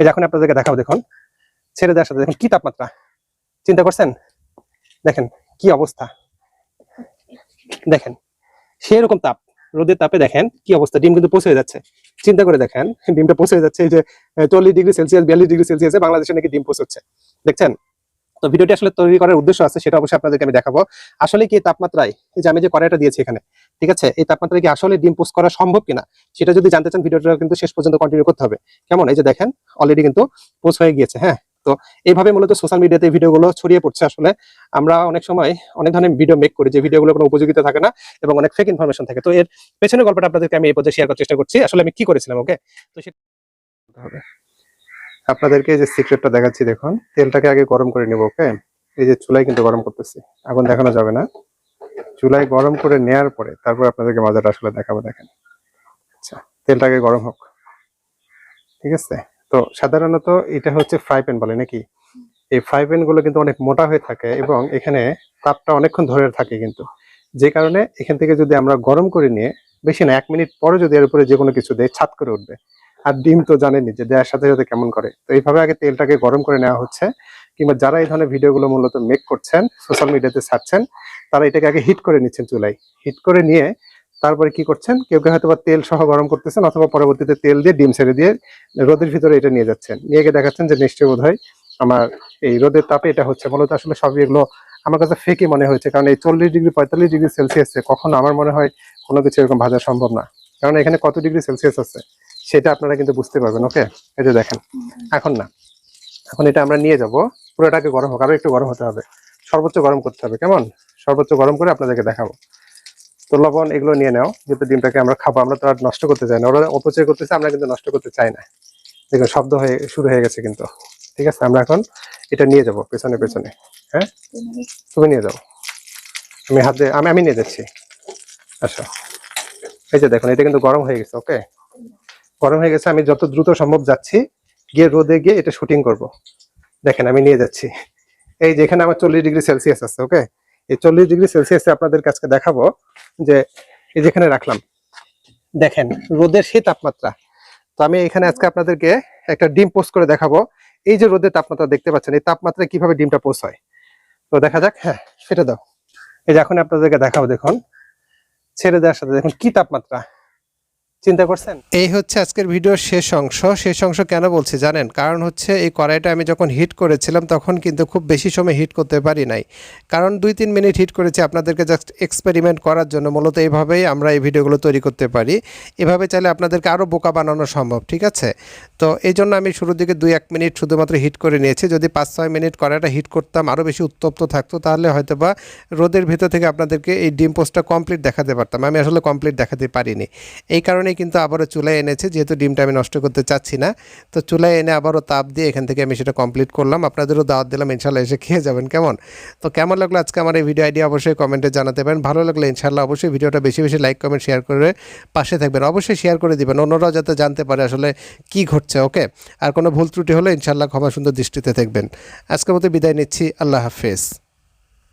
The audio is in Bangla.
এই যে এখন আপনাদেরকে দেখাবো, দেখুন। ছেড়ে দেওয়ার সাথে কি তাপমাত্রা? চিন্তা করছেন? দেখেন, কি অবস্থা? দেখেন, সেরকম তাপ, রোদের তাপে দেখেন কি অবস্থা, ডিম কিন্তু পৌঁছে যাচ্ছে। চিন্তা করে দেখেন, ডিমটা পৌঁছে যাচ্ছে, এই যে চল্লিশ ডিগ্রি সেলসিয়াস, বিয়াল্লিশ ডিগ্রি সেলসিয়াসে বাংলাদেশে নাকি ডিম পৌঁছচ্ছে দেখছেন? তো ভিডিওটি আসলে তৈরি করার উদ্দেশ্য আছে, সেটা অবশ্যই আপনাদেরকে আমি দেখাবো। আসলে কি তাপমাত্রায়, এই যে আমি যে কড়াইটা দিয়েছি এখানে ঠিক আছে? এই তাপমাত্রা কি আসলে ডিম পোস্ট করা সম্ভব কিনা? সেটা যদি জানতে চান, ভিডিওটা কিন্তু শেষ পর্যন্ত কন্টিনিউ করতে হবে। কেমন? এই যে দেখেন অলরেডি কিন্তু পোস্ট হয়ে গিয়েছে হ্যাঁ? তো এইভাবে মূলত সোশ্যাল মিডিয়াতে ভিডিওগুলো ছড়িয়ে পড়ছে আসলে। আমরা অনেক সময় অনেক ধরনের ভিডিও মেক করি যে ভিডিওগুলো কোনো উপযোগিতা থাকে না এবং অনেক ফেক ইনফরমেশন থাকে। তো এর পেছনের গল্পটা আপনাদেরকে আমি এই পর্যায়ে শেয়ার করার চেষ্টা করছি। আসলে আমি কি করেছিলাম ওকে তো সেটা হবে। আপনাদেরকে যে সিক্রেটটা দেখাচ্ছি, দেখুন। তেলটাকে আগে গরম করে নেব ওকে এই যে চুলাই কিন্তু গরম করতেছি। আগুন দেখানো যাবে না। চুলাই গরম করে নেয়ার পরে তারপর আপনাদেরকে মজাটা আসলে দেখাবো দেখেন। আচ্ছা। তেলটাকে গরম হোক। ঠিক আছে? তো সাধারণত এটা হচ্ছে ফ্রাই প্যান বলে নাকি? এই ফ্রাই প্যানগুলো কিন্তু অনেক মোটা হয়ে থাকে এবং এখানে তাপটা অনেকক্ষণ ধরে থাকে কিন্তু। যে কারণে এখান থেকে যদি আমরা গরম করে নিয়ে বেশি না এক মিনিট পরে যদি এর উপরে যে কোনো কিছু দেয় ছাত করে উঠবে। আর ডিম তো জানেনি যে দেওয়ার সাথে সাথে কেমন করে। তো এইভাবে আগে তেলটাকে গরম করে নেওয়া হচ্ছে। কিংবা যারা এই ধরনের ভিডিওগুলো মূলত মেক করছেন সোশ্যাল মিডিয়াতে ছাড়ছেন, তারা এটাকে আগে হিট করে নিচ্ছেন চুলাই হিট করে নিয়ে তারপরে কি করছেন? কেউ কেউ হয়তো তেল সহ গরম করতেছেন অথবা পরবর্তীতে তেল দিয়ে ডিম ছেড়ে দিয়ে রোদের ভিতরে এটা নিয়ে যাচ্ছেন। নিয়ে গিয়ে দেখাচ্ছেন যে নিশ্চয়ই বোধ আমার এই রোদের তাপে এটা হচ্ছে। মূলত আসলে সবই এগুলো আমার কাছে ফেকি মনে হয়েছে। কারণ এই চল্লিশ ডিগ্রি, পঁয়তাল্লিশ ডিগ্রি সেলসিয়াসে কখনো আমার মনে হয় কোনো কিছু এরকম ভাজা সম্ভব না। কারণ এখানে কত ডিগ্রি সেলসিয়াস আছে সেটা আপনারা কিন্তু বুঝতে পারবেন। ওকে যে দেখেন। এখন না। এখন এটা আমরা নিয়ে যাব। পুরোটাকে গরম হোক, আরও একটু গরম হতে হবে। সর্বোচ্চ গরম করতে হবে, কেমন? সর্বোচ্চ গরম করে আপনাদেরকে দেখাবো। তো লবণ এগুলো নিয়ে নাও, যেহেতু ডিমটাকে আমরা খাব, আমরা তো আর নষ্ট করতে চাই না। ওরা অপচয় করতেছে, আমরা কিন্তু নষ্ট করতে চাই না। দেখুন, শব্দ হয়ে, শুরু হয়ে গেছে কিন্তু। ঠিক আছে, আমরা এখন এটা নিয়ে যাব, পেছনে পেছনে। হ্যাঁ? তুমি নিয়ে যাও। আমি হাতে আমি আমি নিয়ে যাচ্ছি। আচ্ছা। এই যে দেখুন, এটা কিন্তু গরম হয়ে গেছে, ওকে? গরম হয়ে গেছে, আমি যত দ্রুত সম্ভব যাচ্ছি গিয়ে রোদে গিয়ে এটা শুটিং করব। দেখেন, আমি নিয়ে যাচ্ছি। এই যেখানে আমার চল্লিশ ডিগ্রি সেলসিয়াস আছে ওকে এই চল্লিশ ডিগ্রি সেলসিয়াসে আপনাদের কাছে দেখাবো যে এই যেখানে রাখলাম। দেখেন, রোদের সেই তাপমাত্রা। তো আমি এখানে আজকে আপনাদেরকে একটা ডিম পোস্ট করে দেখাবো। এই যে রোদের তাপমাত্রা দেখতে পাচ্ছেন, এই তাপমাত্রায় কীভাবে ডিমটা পোস্ট হয়? তো দেখা যাক হ্যাঁ সেটা দাও। এই যে এখন আপনাদেরকে দেখাবো, দেখুন। ছেড়ে দেওয়ার সাথে, দেখুন কি তাপমাত্রা। চিন্তা করছেন? এই হচ্ছে আজকের ভিডিওর শেষ অংশ। শেষ অংশ কেন বলছি জানেন? কারণ হচ্ছে এই কড়াইটা আমি যখন হিট করেছিলাম তখন কিন্তু খুব বেশি সময় হিট করতে পারি নাই। কারণ দুই তিন মিনিট হিট করেছি আপনাদেরকে জাস্ট এক্সপেরিমেন্ট করার জন্য। মূলত এইভাবেই আমরা এই ভিডিওগুলো তৈরি করতে পারি। এভাবে চাইলে আপনাদেরকে আরও বোকা বানানো সম্ভব, ঠিক আছে? তো এই জন্য আমি শুরুর দিকে দুই এক মিনিট শুধুমাত্র হিট করে নিয়েছি। যদি পাঁচ ছয় মিনিট কড়াইটা হিট করতাম আরও বেশি উত্তপ্ত থাকতো, তাহলে হয়তো বা রোদের ভিতর থেকে আপনাদেরকে এই ডিম পোস্টটা কমপ্লিট দেখাতে পারতাম। আমি আসলে কমপ্লিট দেখাতে পারিনি। এই কারণেই কিন্তু আবারও চুলায় এনেছে, যেহেতু ডিমটা আমি নষ্ট করতে চাচ্ছি না। তো চুলায় এনে আবারও তাপ দিয়ে এখান থেকে আমি সেটা কমপ্লিট করলাম। আপনাদেরও দাওয়াত দিলাম ইনশাল্লাহ এসে খেয়ে যাবেন। কেমন? তো কেমন লাগল আজকে আমার এই ভিডিও আইডিয়া অবশ্যই কমেন্টে জানাতে পারেন। ভালো লাগলে ইনশাল্লাহ অবশ্যই ভিডিওটা বেশি বেশি লাইক কমেন্ট শেয়ার করে পাশে থাকবেন। অবশ্যই শেয়ার করে দিবেন। অন্যরাও যাতে জানতে পারে আসলে কি ঘটছে ওকে আর কোনো ভুল ত্রুটি হলে ইনশাল্লাহ ক্ষমা সুন্দর দৃষ্টিতে থাকবেন আজকের মতো বিদায় নিচ্ছি। আল্লাহ হাফেজ।